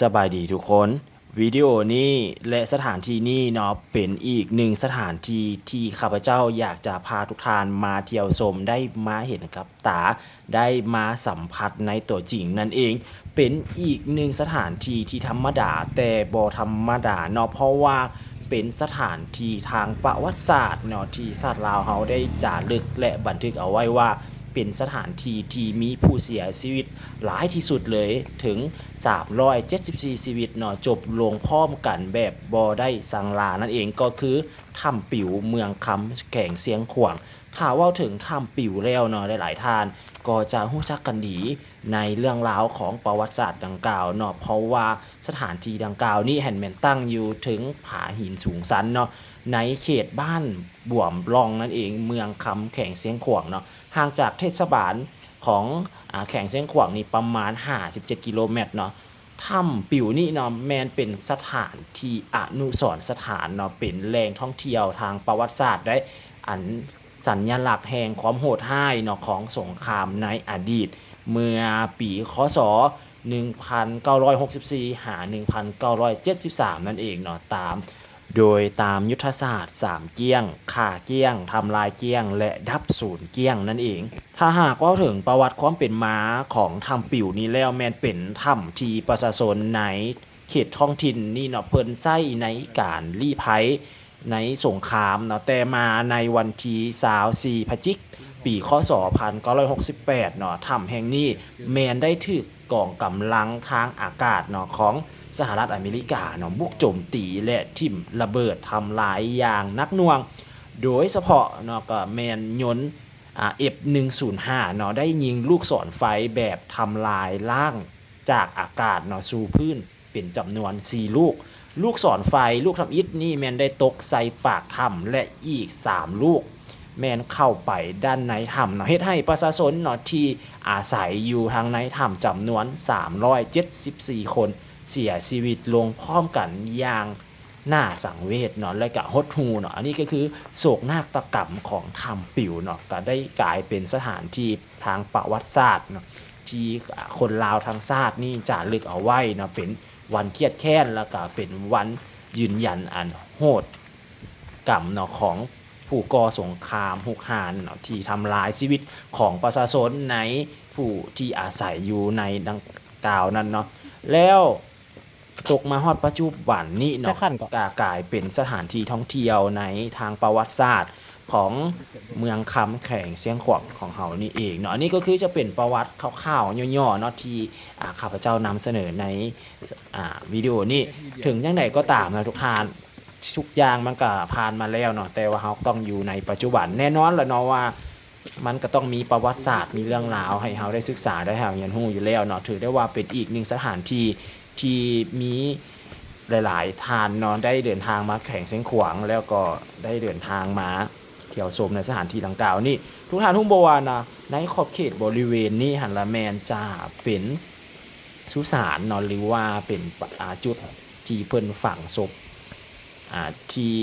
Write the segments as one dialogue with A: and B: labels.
A: สบายดีทุกคน วิดีโอนี้และสถานที่นี้เนาะเป็นอีกหนึ่งสถานที่ที่ข้าพเจ้าอยากจะพาทุกท่านมาเที่ยวชมได้มาเห็นกับตาได้มาสัมผัสในตัวจริงนั่นเอง เป็นอีกหนึ่งสถานที่ที่ธรรมดาแต่บ่ธรรมดาเนาะเพราะว่าเป็นสถานที่ทางประวัติศาสตร์เนาะที่ศาสตร์ลาวเฮาได้จารึกและบันทึกเอาไว้ว่า เป็นสถานที่ที่มีผู้เสียชีวิตหลายที่สุดเลยถึง 374 ชีวิตเนาะจบลงพร้อมกันแบบบอได้สังลานั่นเองก็คือถ้ำปิวเมืองคำแข่งเสียงขวางถ้าเว่าถึงถ้ำปิวแล้วเนาะหลายๆท่านก็จะรู้จักกันดีในเรื่องราวของประวัติศาสตร์ดังกล่าวเนาะเพราะว่าสถานที่ดังกล่าวนี้แห่นแมนตั้งอยู่ถึงผาหินสูงสันเนาะในเขตบ้านบ่วมรองนั่นเองเมืองคำแข่งเสียงขวางเนาะ ห่างจากเทศบาลของอแข่งเส้นขวางนี่ประมาณ 57 กิโลเมตรเนาะถ้ำปิวนี่เนาะแมนเป็นสถานที่อนุสรณ์สถานเนาะเป็นแหล่งท่องเที่ยวทางประวัติศาสตร์ได้อันสัญลักษณ์แห่งความโหดร้ายเนาะของสงครามในอดีต เมื่อปีคศ1964 หา 1973 นั่นเองเนาะตาม โดยตามยุทธศาสตร์3เกี้ยงข่าเกี้ยงทำลายเกี้ยง และดับศูนย์เกี้ยงนั่นเอง ถ้าหากว่าถึงประวัติความเป็นมาของถ้ำปิ่วนี้แล้วแมนเป็นถ้ำที่ประชาชนในเขตท้องถิ่นนี่เนาะเพิ่นใช้ในการลี้ภัยในสงครามเนาะแต่มาในวันที่24พฤศจิก ปีคศ1968เนาะถ้ำแห่งนี้แมนได้ถูกกองกำลังทางอากาศเนาะของ สหรัฐอเมริกาเนาะบุกโจมตีและทิ่มระเบิดทำลายอย่างนักหน่วง โดยเฉพาะเนาะก็แมนยน์อ่า F105 เนาะได้ยิงลูกศรไฟแบบทำลายล่างจากอากาศเนาะสู่พื้นเป็นจำนวน 4 ลูก ลูกศรไฟลูกทำอิฐนี่แมนได้ตกใส่ปากถ้ำและอีก 3 ลูก แมนเข้าไปด้านในถ้ำเนาะเฮ็ดให้ประชาชนเนาะที่อาศัยอยู่ทางในถ้ำจำนวน 374 คน เสียชีวิตลงพร้อมกันอย่างน่าสังเวชเนาะและก็หดหูเนาะอันนี้ก็คือโศกนาฏกรรมของถ้ำปิวเนาะก็ได้กลายเป็นสถานที่ทางประวัติศาสตร์เนาะที่คนลาวทางชาตินี่จารึกเอาไว้เนาะเป็นวันเครียดแค้นแล้วก็เป็นวันยืนยันอันโหดกรรมเนาะของผู้ก่อสงครามหุกหานเนาะที่ทำลายชีวิตของประชาชนในผู้ที่อาศัยอยู่ในดังกล่าวนั้นเนาะแล้ว ตกมาฮอดปัจจุบันนี้เนาะ
B: จะขั้นก่อน
A: กากลายเป็นสถานที่ท่องเที่ยวในทางประวัติศาสตร์ของเมืองคำแข่งเสียงขวางของเฮานี่เองเนาะอันนี้ก็คือจะเป็นประวัติคร่าวๆย่อๆเนาะที่อ่าข้าพเจ้านำเสนอในอ่าวิดีโอนี้ถึงยังไงก็ตามนะทุกท่านทุกอย่างมันก็ผ่านมาแล้วเนาะแต่ว่าเราต้องอยู่ในปัจจุบันแน่นอนแหละเนาะว่ามันก็ต้องมีประวัติศาสตร์มีเรื่องราวให้เราได้ศึกษาได้เราเรียนรู้อยู่แล้วเนาะถือได้ว่าเป็นอีกหนึ่งสถานที่ ที่มีหลาย ๆ ทานเนาะได้เดินทางมาแข่งเส้นขวางแล้วก็ได้เดินทางมาเที่ยวชมในสถานที่ดังกล่าวนี่ทุกท่านทุ่งบวานะในขอบเขตบริเวณนี้หันละแมนจะเป็นสุสานเนาะหรือว่าเป็นอ่าจุดที่เพิ่นฝังศพที่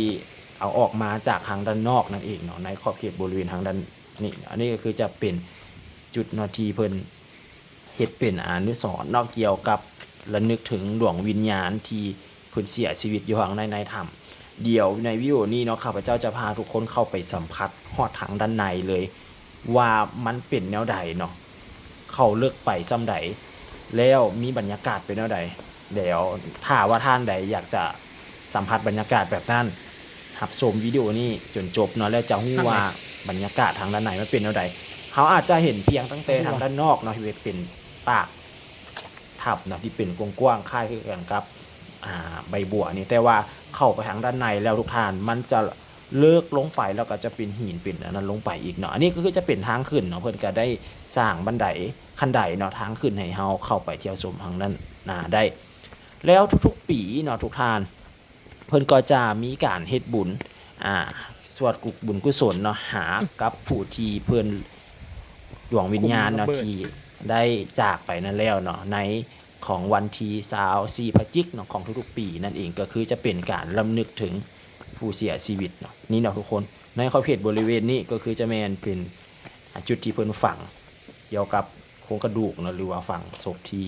A: เอาออกมาจากทางด้านนอกนั่นเองเนาะในขอบเขตบริเวณทางด้านนี่อันนี้ก็คือจะเป็นจุดนาทีเพิ่นเฮ็ดเป็นอนุสรนอกเกี่ยวกับ ระลึกถึงดวงวิญญาณที่เพิ่นเสียชีวิตอยู่ข้างในในถ้ำเดี๋ยวในวิดีโอนี้เนาะข้าพเจ้าจะพาทุกคนเข้าไปสัมผัสฮอดทางด้านในเลย ว่ามันเป็นแนวใดเนาะเขาเลือกไปซ้ำใดแล้วมีบรรยากาศเป็นแนวใดเดี๋ยวถ้าว่าท่านใดอยากจะสัมผัสบรรยากาศแบบนั้นหับชมวิดีโอนี้จนจบเนาะแล้วจะรู้ว่าบรรยากาศทางด้านไหนมันเป็นแนวใดเขาอาจจะเห็นเพียงตั้งแต่ทางด้านนอกเนาะที่เป็นปาก ทับเนาะที่เป็นกว้างๆคล้ายคือกันครับอ่าใบบัวนี่แต่ว่าเข้าไปทางด้านในแล้วทุกท่านมันจะเลิกลงไปแล้วก็จะเป็นหินเป็นอันนั้นลงไปอีกเนาะอันนี้ก็คือจะเป็นทางขึ้นเนาะเพื่อนก็ได้สร้างบันไดขั้นไดเนาะทางขึ้นให้เฮาเข้าไปเที่ยวชมทางนั้นนาได้ แล้วทุกๆปีเนาะทุกท่าน เพิ่นก็จะมีการเฮ็ดบุญอ่าสวดกุบุญกุศลเนาะหากับผู้ที่เพิ่นดวงวิญญาณเนาะที่ ได้จากไปนั่นแล้วเนาะในของวันที่24พฤศจิกเนาะของทุกๆปีนั่นเองก็คือจะเป็นการลำลึกถึงผู้เสียชีวิตเนาะนี่เนาะทุกคนในขอบเขตบริเวณนี้ก็คือจะแมนเป็นจุดที่เพิ่นฝังเกี่ยวกับโครงกระดูกเนาะหรือว่าฝังศพที่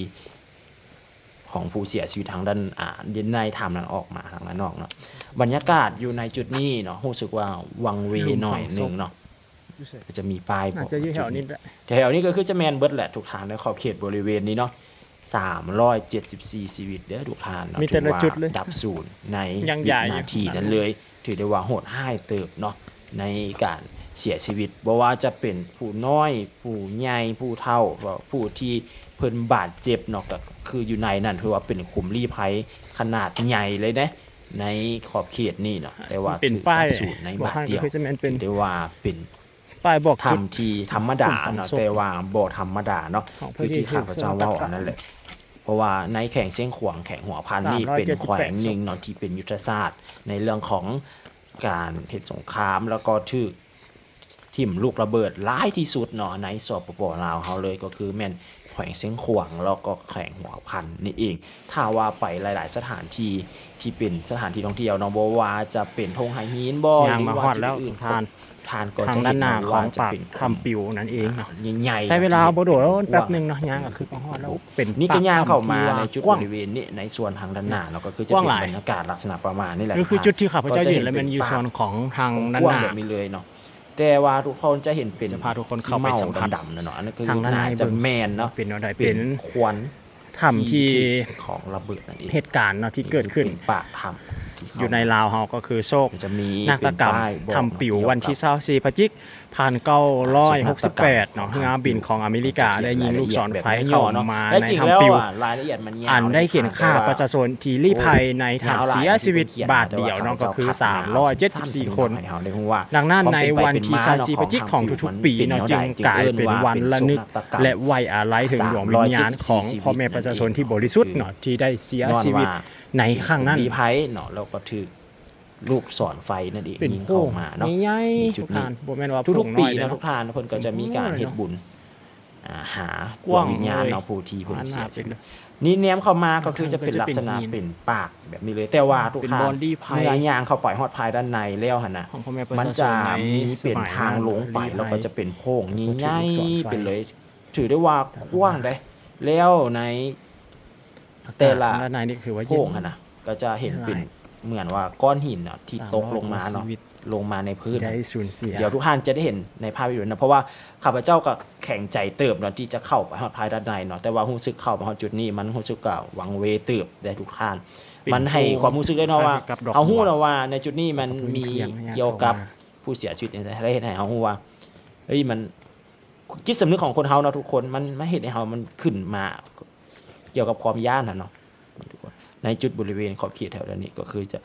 A: ของผู้เสียชีวิตทางด้านอ่าดินในทำนั้นออกมาทางด้านนอกเนาะบรรยากาศอยู่ในจุดนี้เนาะรู้สึกว่าวังเวหน่อยหนึงเนาะ ก็จะมีป้ายบ
B: น่า
A: อก
B: จะอยู่แถวนี้แหละ
A: แถวนี้ก็คือจะแมนเบิร์ดแหละทุกทางในขอบเขตบริเวณนี้เนาะ374ชีวิตเด้อทุกทางเนาะ
B: มีแต่ละ
A: ถือว่า
B: จุดเลย
A: ดับศูนย์ใน
B: ยัง
A: วิ
B: ใหญ่
A: นาที
B: อยู่
A: นั้นเลย ถือได้ว่าโหดห้ายเติบเนาะในการเสียชีวิตบ่ว่าจะเป็นผู้น้อย ผู้ใหญ่ผู้เฒ่าว่าผู้ที่เพิ่นบาดเจ็บเนาะก็คืออยู่ในนั่นถือว่าเป็นขุมลี้ภัยขนาดใหญ่เลยนะในขอบเขตนี่เนาะแต่ว่า
B: เป็น
A: ถือ
B: ป้าย
A: ดับศูนย์ใน
B: บอก
A: บาท
B: ให้
A: เดียว
B: คือจะแม่นเป็น
A: ถือได้ว่าเป็น
B: ป้ายบอกจุด
A: ทำที่ธรรมดาเนาะ
B: ของศพ
A: แต่ว่าบ่ธรรมดาเนาะ
B: ของพ
A: คือ
B: ระ
A: ที่
B: เยซู
A: ข้าพเจ้าเว้าอันนั้นแหละ เพราะว่าในแข่งเส้นขวางแข่งหัวพันนี่เป็นแขวงหนึ่งเนาะที่เป็นยุทธศาสตร์ ในเรื่องของการเหตุสงครามแล้วก็ถือทิ่มลูกระเบิดร้ายที่สุดเนาะในสปปลาวเขาเลยก็คือแม่นแขวงเส้นขวางแล้วก็แข่งหัวพันนี่เอง ถ้าว่าไปหลาย ๆ สถานที่ที่เป็นสถานที่ท่องเที่ยวเนาะบ่ว่าจะเป็นธงไหหินบ่
B: ย่าง
A: หรื
B: มา
A: ว่า
B: ฮอดแล้ว
A: ที่อื่น
B: ทาน
A: ทานก็
B: ทาง
A: จะ
B: ด้านหน้า
A: เห็
B: ของ
A: จะ
B: ปาก
A: เป็น
B: คำปิวนั่นเองเนาะ
A: ใหญ่ๆ
B: ใช้เวลาบ่โดดแล้ว
A: ที่
B: แป๊บหนึงเนาะย่างก็คือมาฮอดแล้วเป็น
A: นี่ก็ย่างเข้ามา
B: ปก
A: ใน
B: ถ้ำ
A: จุด
B: กว้าง
A: บริเวณนี้ในส่วนทางด้านหน้าเราก็คือจะ
B: กว้าง
A: เป็น
B: หลาย
A: บรรยากาศลักษณะประมาณนี้แหละ
B: ก็คือจุดที่ข้าพเจ้า
A: ก็
B: ยืนแล้วมันอยู่ส่วนของทางด้าน
A: กว้า
B: ห
A: ง
B: น้า
A: แบบนี้เลยเนาะแต่ว่าทุกคนจะเห็นเป็น
B: จะพาทุกคนเข้าไปสัมผัส
A: ดำๆนะเนาะอันนั้นคือ
B: ทางด้านใน
A: น่าจะแมนเนาะ
B: เป็นอะไร
A: เป็
B: เป็นน
A: ควัน
B: ถ้ำที่
A: ของระเบิดนั่นเอง
B: เหตุการณ์เนาะที่เกิดขึ้น
A: ป็ปากถ้ำที่เข้า
B: อยู่ในลาวเฮาก็คือโชค
A: มันจะมี
B: นาฏกรรม
A: เป็นป้ายบอก
B: ทำปิว
A: เกี่ย
B: วันที่
A: กับ
B: 24พฤศจิกพันเก้าร้อยหกสิบแปดเนาะเฮือบินของอเมริกาได้ยิงลูกศรไฟเข้ามา
A: และ
B: ใน
A: จริงแล้ว
B: ทำปิว
A: อะรายละเอียดมันยาว
B: อันได้เขียนค่า
A: แต่ว่
B: ประชาชนที่ลี้ภัยในฐาน
A: ยาวหลาย
B: เสียชีวิต
A: ที่เขียน
B: บาทเดียวเนาะก็คือ 374 คน
A: ให้เฮาได้รู้ว่า
B: ดังนั้นในวันที่
A: ความเป็นไป
B: 24พฤศจิกของ
A: เป็นมา
B: ทุกๆปีเนาะจึงกลายเป็นวันละนึก และไว้อาลัยถึงดวงวิญญาณของพ่อแม่ประชาชนที่บริสุทธิ์เนาะที่ได้เสียชีวิต ในครั้งนั้น
A: รีไพร์เนาะแล้วก็ถือลูกศรไฟนั่นเอง
B: เป็น
A: ยิง
B: โป้
A: เข้างมาเนาะ
B: ใหญ่
A: มี
B: ๆ
A: จุ
B: ทุ
A: ด
B: ก
A: นี้
B: ทานบ่แม่นว่า
A: ทุกๆปี
B: โป่งอย
A: นะ
B: เา
A: ทุกทานเพิ่นก็จะมีการเฮ็ดบุญอ่าหาก
B: ว้าง
A: วิญญาณ
B: เลย
A: เนาะผู้ที่เพิ่น
B: หาห
A: เสี
B: น้าย
A: ชีวิต
B: เป็น
A: นี่แนมเข้ามาก็คือจะเป็น
B: ก็จะ
A: ลัก
B: เป็น
A: ษณะ
B: หิน
A: เป็นปากแบบนี้เลยแต่ว่าทุก
B: เป็น
A: ทาน
B: บอดี้ไพร์
A: เมื่อยางเข้าไปฮอดภายด้านในแล้วหั่นน่ะ
B: ของพ่อแม่ประชาชน
A: มันจะมีเป็น
B: ในสมัย
A: ทางลงไป
B: รีไพร์
A: แล้วก็จะเป็นโพรงใหญ่
B: ลูกศรไฟ
A: ๆเป็นเลย ถือได้ว่ากว้างได้แล้วใน แต่ละ
B: ด้านในนี่คือว่า
A: โพรงหั่นน่ะก็จะเห็นเป็นเหมือนว่าก้อนหินน่ะที่ตกลงมาเนาะ
B: ชีวิต
A: ลงมาในพื้น
B: ได้
A: น่ะ
B: สูญเสีย
A: เดี๋ยวทุกท่านจะได้เห็นในภาพวิดีโอนะเพราะว่าข้าพเจ้าก็แข่งใจเติบเนาะที่จะเข้าไปฮอดภายด้านในเนาะแต่ว่ารู้สึกเข้ามาฮอดจุดนี้มันรู้สึกก็หวังเวเติบได้ทุกท่าน
B: เป็น
A: มันให้ความรู้สึกได้เนาะว่า
B: กับดอก
A: เอาหู้
B: บัว
A: เนาะว่าในจุดนี้มัน
B: กับพื้น
A: มี
B: เคียงเนี่ย
A: เกี่ยวกับ
B: เข้ามา
A: ผู้เสียชีวิตเนี่ยได้เห็นให้เฮาฮู้ว่าเฮ้ยมันจิตสำนึกของคนเฮาเนาะทุกคนมันไม่เห็นให้เฮามันขึ้นมา เกี่ยวกับความย่านน่ะเนาะนี่ทุกคนในจุดบริเวณขอบเขตแถวนี้ก็คือจะ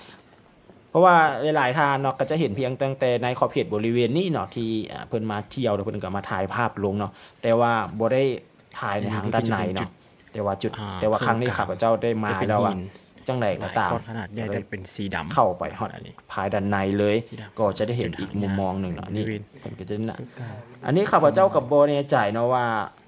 A: เพราะว่าหลายๆทางเนาะก็จะเห็นเพียงตั้งแต่ในขอบเขตบริเวณนี้เนาะที่อ่าเพิ่นมาเที่ยวแล้วเพิ่นก็มาถ่ายภาพลงเนาะแต่ว่าบ่ได้ถ่ายในทางด้านในเนาะแต่ว่าจุด
B: อ่า
A: แต่ว่าครั้งนี้
B: โครงการ
A: ข้าพเจ้าได้มา
B: จะเป็น
A: แล้วอะ
B: หิน
A: จังได
B: ห
A: ก็
B: ลาย
A: ตาม
B: ก้อนขนาดใหญ่แต่เป็นสีดำ
A: เข้าไปฮอด
B: อันนี้
A: ภายด้านในเลย
B: สีดำ
A: ก็จะได้เห็นอีกมุมมองหนึ่งเนาะนี่
B: บริเวณ
A: เพิ่นก็จะน่ะอันนี้ข้าพเจ้ากับโบแน่ใจเนาะว่า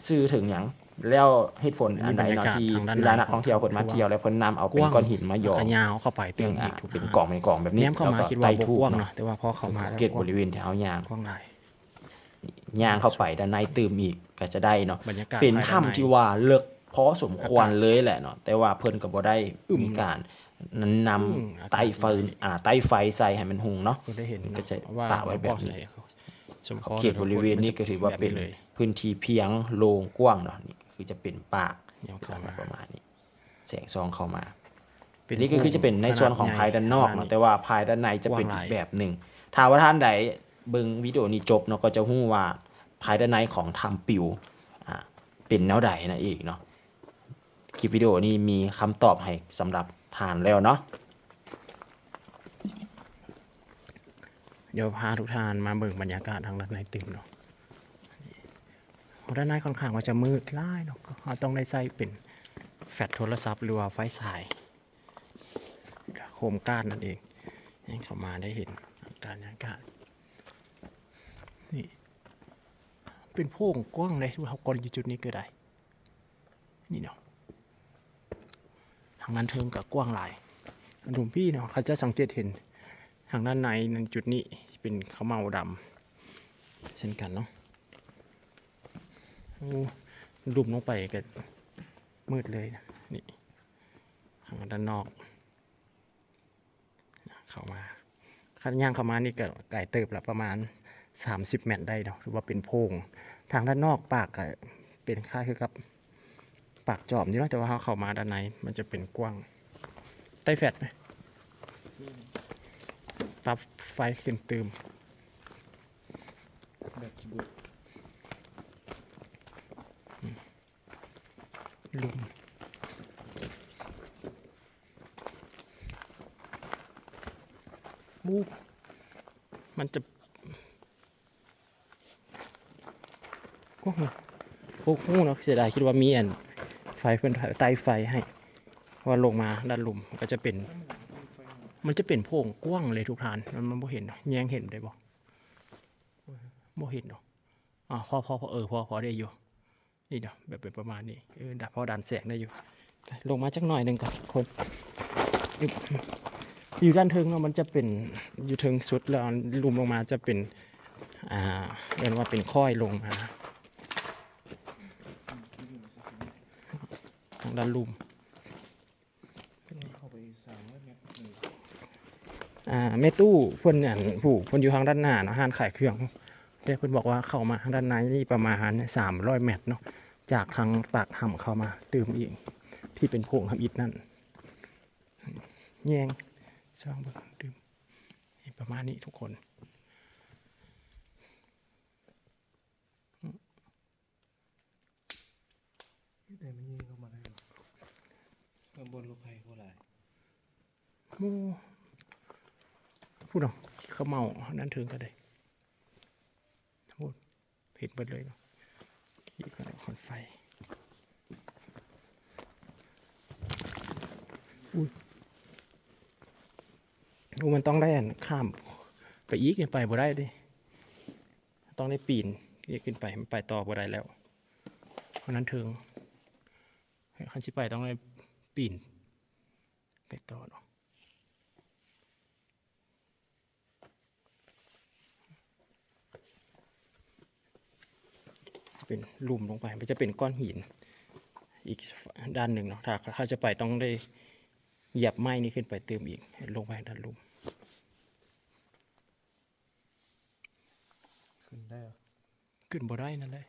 A: ซื้อถึงหยัง แล้วเหตุผลอันใดเนาะที่
B: บรรยากาศทางด้าน
A: เวลา
B: ใน
A: นักท่องเที่ยวเพิ่นมาเที่ยวแล้วเพิ่นนำเอาเป็นก้อนหินมาหยอ
B: แล้ว
A: ก
B: ก็ยาวเข้าไป
A: เตี
B: เติ
A: ย
B: ม
A: ง
B: อี
A: อะ
B: กทุก
A: เป็น
B: ทาง
A: กล่องเป็นกล่องแบบนี้
B: แนมเข้ามา
A: แล้วก็
B: คิดว่า
A: ใต้
B: บ่
A: ทูบ
B: กว้าง
A: เนาะ
B: เนาะแต่ว่าพอเข้ามาแล้ว
A: เกตบริเวณแถวยาง
B: กว้างหลาย
A: ย่างเข้าไปด้านในตื่มอีกก็จะได้เนาะ
B: บรรยากาศ
A: เป็น
B: ภายด้า
A: ถ้ำ
B: ใน
A: ที่ว่าเลิกพอสมควรเลยแหละเนาะแต่ว่าเพิ่นก็บ่ได้
B: อึม
A: มีการนั้นนำ
B: อืม
A: ไต้ไฟอ่าไต้ไฟใส่ให้มันหุงเนาะ
B: คุณได้เห็น
A: ก็จะ
B: ว่า
A: ปะไว้แบบนี้
B: สมพ
A: เขตบริเวณนี้ก็ถือว่าเป็น
B: เลย
A: พื้นที่เพียงโล่งกว้างเนาะนี่ คือจะเป็นปาก
B: ยาว
A: ลั
B: เข้าก
A: ษณะ
B: มา
A: ประมาณนี้แสงซองเข้ามา
B: เป็
A: นี่ก็คือจะเป็นในส่วนของภายด้านนอกเนาะแต่ว่าภายด้านในจะเป็น
B: กว้างห
A: อี
B: ลาย
A: กแบบหนึ่งถ้าว่าท่านใดเบิ่งวิดีโอนี้จบเนาะก็จะฮู้ว่าภายด้านในของถ้ำปิวอ่าเป็นแนวใดนั่นเองเนาะคลิปวิดีโอนี้มีคำตอบให้สำหรับทานแล้วเนาะ
B: เดี๋ยวพาทุกท่านมาเบิ่งบรรยากาศทางด้านในตึกเนาะ ด้านในค่อนข้างว่าจะมืดหล่ายเนาะก็ต้องได้ใส่เป็นแฟลชโทรศัพท์หรือว่าไฟฉายโคมก้านนั่นเองให้เข้ามาได้เห็นการบรรยากาศนี่ เป็นโพรงกว้างเลยที่เขากลอยู่จุดนี้ก็ได้ นี่เนาะทางนั้นเทิงกับกว้างหลายอันดุมพี่เนาะเขาจะสังเกตเห็นทางด้านในในจุดนี้เป็นข้าวเมาดำเช่นกันเนาะ ลุมลงไปก็มืดเลยนะนี่ด้านนอก เข้ามาขันย่างเข้ามานี่ก็ไก่เติบละประมาณ 30เมตรได้เนาะหรือว่าเป็นโพรงทางด้านนอกปากก็เป็นค่ายคือกับปากจอบนี่เนาะแต่ว่าเขาเข้ามาด้านในมันจะเป็นกว้างใต้แฟดไหมปรับไฟขึ้นตืม
C: แบบสบุ
B: ลุมมูมันจะก็หูพวกหูเนาะเสียดายคิดว่ามีอันไฟเพื่อนไต่ไฟให้ว่าลงมาด้านหลุมก็จะเป็น มันจะเป็นโพรงกว้างเลยทุกทาน มันมันบ่เห็นเนาะแยงเห็นได้บ่บ่เห็นเนาะอ่าพอพอพอเออพอพอได้อยู่ นี่เนาะแบบเป็นประมาณนี้เออดับพอดันแสงได้อยู่ ลงมาจักหน่อยหนึ่งกับคนอยู่ด้านเทิงเนาะมันจะเป็นอยู่เทิงสุดแล้วลุมลงมาจะเป็นอ่าเรียกว่าเป็นค่อยลงมาทางด้านลุม
C: อ่า
B: แม่ตู้เพิ่นอย่างผู้เพิ่นอยู่ทางด้านหน้าเนาะห้านขายเครื่องเด้เพิ่นบอกว่าเข้ามาทางด้านในนี่ประมาณ300เมตรเนาะ จากทางปากถ้ำเข้ามาเติมอีกที่เป็นโพรงทำอิฐนั่นแยงสร้างเบิ่งดื่มนี่ประมาณนี้ทุกคน
C: แต่มันยิงเข้ามาได้หรอข้างบนลูกไผ่โคตรหลาย
B: โมูพูดเนาะเขาเมา นั่นถึงก็ได้พูดผิดหมดเลยเนาะ อีกคนเอคนไฟอุ้ยอูมันต้องได้อันข้ามไปอีกเนี่ยไปบ่ได้ดิต้องได้ปีนอีกขึ้นไปมันไปต่อบ่ได้แล้ว เพราะนั้นถึงคันสิไปต้องได้ปีน ไปต่อเนาะ เป็นหลุมลงไป มันจะเป็นก้อนหิน อีกด้านหนึ่งเนาะถ้าถ้าจะไปต้องได้เหยียบไม้นี้ขึ้นไปเติมอีกลงไปด้านหลุม
C: ขึ้นได้เหรอ
B: ขึ้นบ่ได้นั่นเลย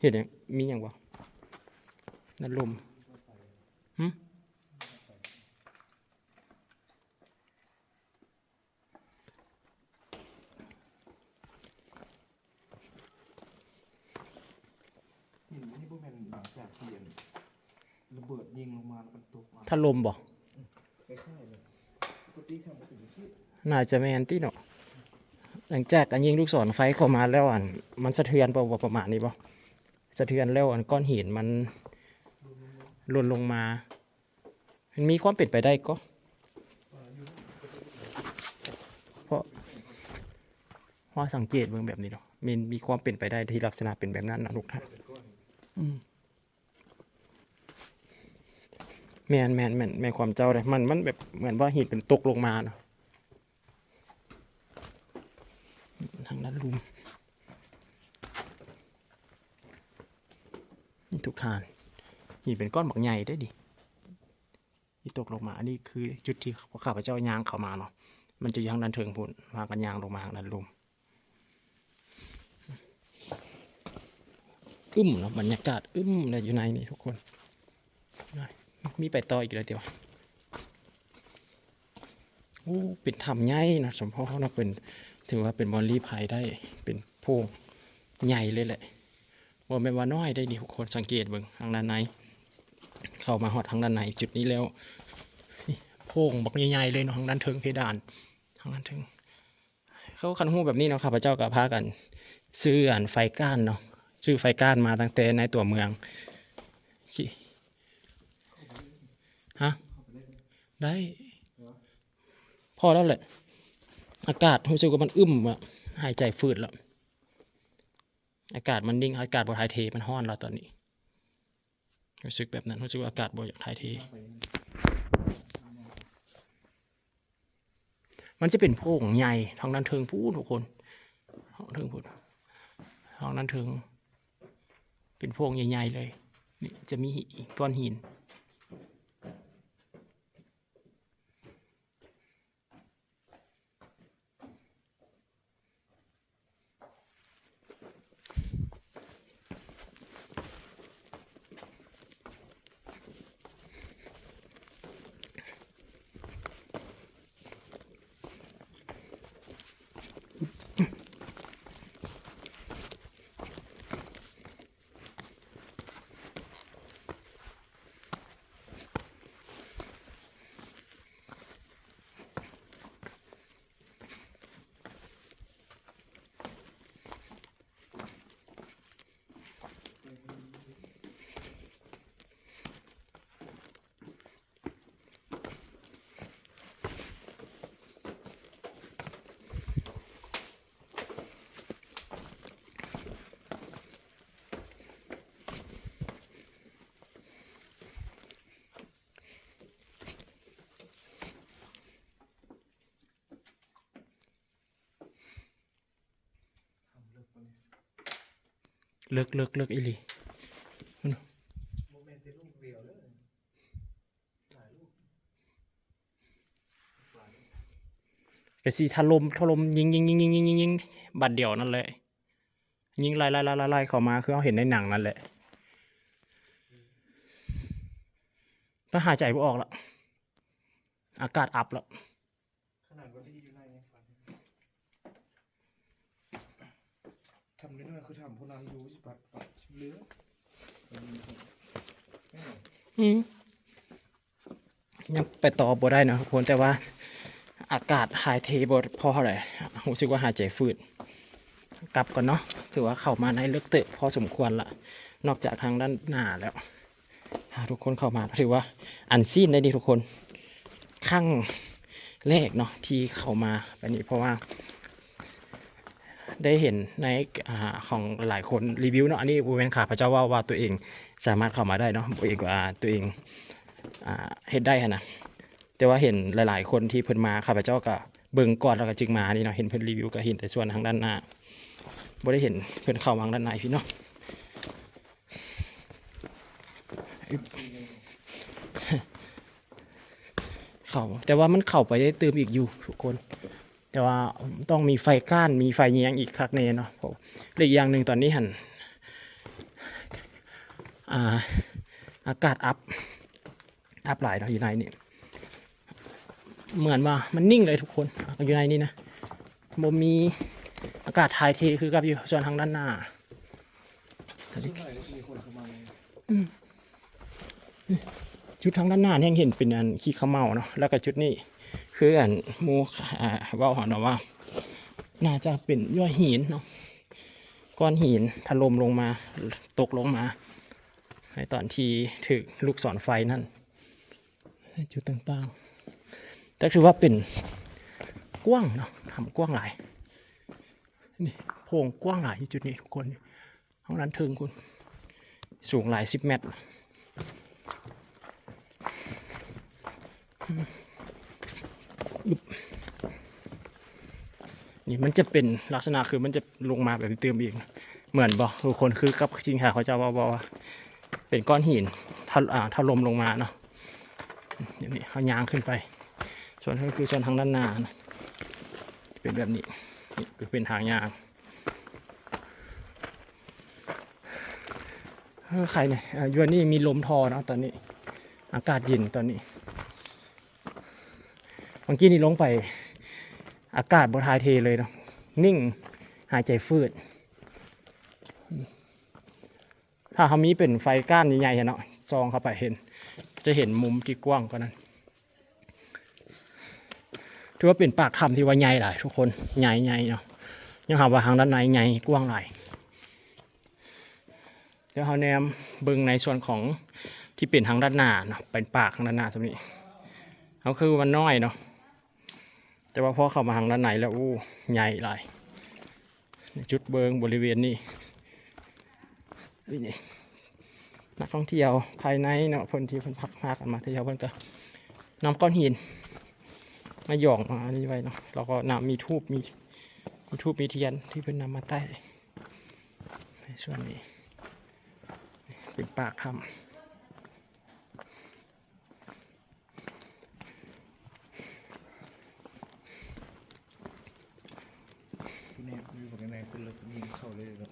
B: เห็นยังมีอย่างบ่นั่นลมหึ
C: หินนี่พวกมันหลัง จากเปลี่ยนระเบิดยิงลงมาแล้วมันตกมา
B: ถ้าลมบ่
C: คล้ายๆเลยปกติทำมาถึงที่
B: น่าจะแมนตี้เนาะหลังจากการยิงลูกศรไฟเข้ามาแล้วอันมันสะเทือนบ่บ่ประมาณนี้บ่สะเทือนแล้วอันก้อนหินมันหล่นลงมามันมีความเป็นไปได้ก็เพราะว่าสังเกตเบิ่งแบบนี้เนาะมันมีความเป็นไปได้ที่ลักษณะเป็นแบบนั้นนะทุกท่านอืม แมนแมนแมนแมนความเจ้าเลยมันมันแบบเหมือนว่าหินเป็นตกลงมาเนาะทางด้านลุมนี่ทุกทานหินเป็นก้อนบักใหญ่ได้ดิที่ตกลงมาอันนี้คือจุดที่ข้าพเจ้ายางเข้ามาเนาะมันจะอยู่ทางด้านเทิงพุ่นพากันยางลงมาทางด้านลุมอึ้มเนาะบรรยากาศอึ้มเลยอยู่ในนี่ทุกคนได้ มีไปต่ออีกเลยเดียวโอ้เป็นถ้ำใหญ่นะสมพ่อเนาะเป็นถือว่าเป็นบอลลีภัยได้เป็นโพงใหญ่เลยแหละว่าไม่ว่าน้อยได้ดีทุกคนสังเกตเบิ่งทางด้านใน เข้ามาหอดทางด้านในจุดนี้แล้วโพงบักใหญ่ๆเลยเนาะทางด้านเทิงเพดานทางด้านเทิงเขาคันหูแบบนี้เนาะข้าพเจ้ากับพากัน ซื้ออันไฟก้านเนาะซื้อไฟก้านมาตั้งแต่ในตัวเมืองขี่ ฮะ ได้ พอแล้วแหละ อากาศรู้สึกว่ามันอึมอะหายใจฝืดแล้ว อากาศมันนิ่ง อากาศบนถ่ายเท มันห้อนแล้วตอนนี้รู้สึกแบบนั้นรู้สึกว่าอากาศบนอยากถ่ายเท มันจะเป็นโพรงใหญ่ทางด้นเทิงพูดทุกคนทางเทิงพูดทางด้นเทิง เป็นโพรงใหญ่ๆเลยนี่จะมีก้อนหิน เลิกเลิกเลิกอีหลี
C: เมนต์ที่ลูกเดียวเลยหลาลูก
B: กระสีถล่มถล่มยิงยิงยิงยิงยิงยิงยิงบัดเดียวนั่นแหละ ยิงไล่ไล่ไล่ไล่ไล่เข้ามาคือเขาเห็นในหนังนั่นแหละก็หายใจไม่ออกละอากาศอับล้ว
C: ขนาดวันที่อยู่ในฝันทำน้อยๆคือทำพวกนั้นรู้สิปัดปัดชิบอไม่ หรอก
B: อืมยังไปต่อบ่ได้นะทุกคนแต่ว่าอากาศหายเทบ่พอเท่าไหร่รู้สึกว่าหายใจฝืดกลับก่อนเนาะคือว่าเข้ามาในเลือกเตะพอสมควรละนอกจากทางด้านหน้าแล้วทุกคนเข้ามาถือว่าอันซีนได้ดีทุกคนข้างแรกเนาะที่เข้ามาแบบนี้เพราะว่า ได้เห็นในอของหลายคนรีวิวเนาะอันนี้บูเวนขาพระเจ้าว่าว่าตัวเองสามารถเข้ามาได้เนาะตัวเองว่าตัวเองเฮ็ดได้หั้นะแต่ว่าเห็นหลาย ๆ คนที่เพิ่นมาข้าพเจ้าก็เบิ่งก่อนแล้วก็จึงมานี่เนาะเห็นเพิ่นรีวิวก็เห็นแต่ส่วนทางด้านหน้าบ่ได้เห็นเพิ่นเข้ามางด้านในพี่เนาะเข้าแต่ว่ามันเข้าไปได้เติมอีกอยู่ทุกคน แต่ว่าต้องมีไฟก้านมีไฟแยงอีกคักเนเนาะผมและอีกอย่างหนึ่งตอนนี้หันอาอากาศอัพอัพหลายเนาะอยู่ในนี่เหมือนว่ามันนิ่งเลยทุกคนอยู่ในนี่นะบ่มีอากาศถ่ายเทคือกับอยู่ส่วนทางด้านหน้า
C: ชุ
B: ดทางด้านหน้าเนี่ยเห็นเป็นอันขี้ขาวเมาเนาะแล้วก็ชุดนี้ คืออันมูอ่าเว่าหอนว่า น่าจะเป็นยอยหินเนาะก้อนหินถล่มลงมาตกลงมา ในตอนที่ถึกลูกศรไฟนั่นจุดต่างๆ แต่ถือว่าเป็นกว้างเนาะทำกว้างหลายนี่โพงกว้างหลายจุดนี้ทุกคนห้องนั้นถึงคุณ สูงหลายสิบเมตร นี่มันจะเป็นลักษณะคือมันจะลงมาแบบเติมอีกเหมือนบอกทุกคนคือกับจริงค่ะเขาจะบอกว่าเป็นก้อนหินถลอ่าถล่มลงมาเนาะอย่างนี้เขายางขึ้นไป ส่วนก็คือส่วนทางด้านหน้านะเป็นแบบนี้นี่คือเป็นทางยางใครเนี่ยยวนนี่มีลมทอเนาะตอนนี้ อากาศเย็นตอนนี้ เมื่อกี้นี่ลงไป อากาศบทายเทเลยเนาะนิ่งหายใจฟืด ถ้าเขามีเป็นไฟก้านใหญ่ๆเนาะซองเข้าไปเห็น จะเห็นมุมที่กว้างกว่านั้นถือว่าเป็นปากถ้ำที่ว่าใหญ่หลายทุกคนใหญ่ใหญ่เนาะยังหาว่าทางด้านในใหญ่กว้างหลายเดี๋ยวเขาแนมเบิ่งในส่วนของที่เป็นทางด้านหน้าเนาะเป็นปากทางด้านหน้าสำนี้เขาคือมันน้อยเนาะ แต่ว่าพอเข้ามาทางด้านในแล้วอู้ใหญ่หลายจุดเบิงบริเวณนี้นี่นักท่องเที่ยวภายในเนาะพนที่พนพักมากันมาเที่ยวเพิ่นก็นำก้อนหินมาหยองมาอันนี้ไว้เนาะแล้วก็นำมีทูบมีมีทูบมีเทียนที่เพิ่นนำมาใต้ในส่วนนี้เป็นปากถ้
C: คุ นี่มีผลยังไงคุณเลยยิงเข้าเลยเนาะ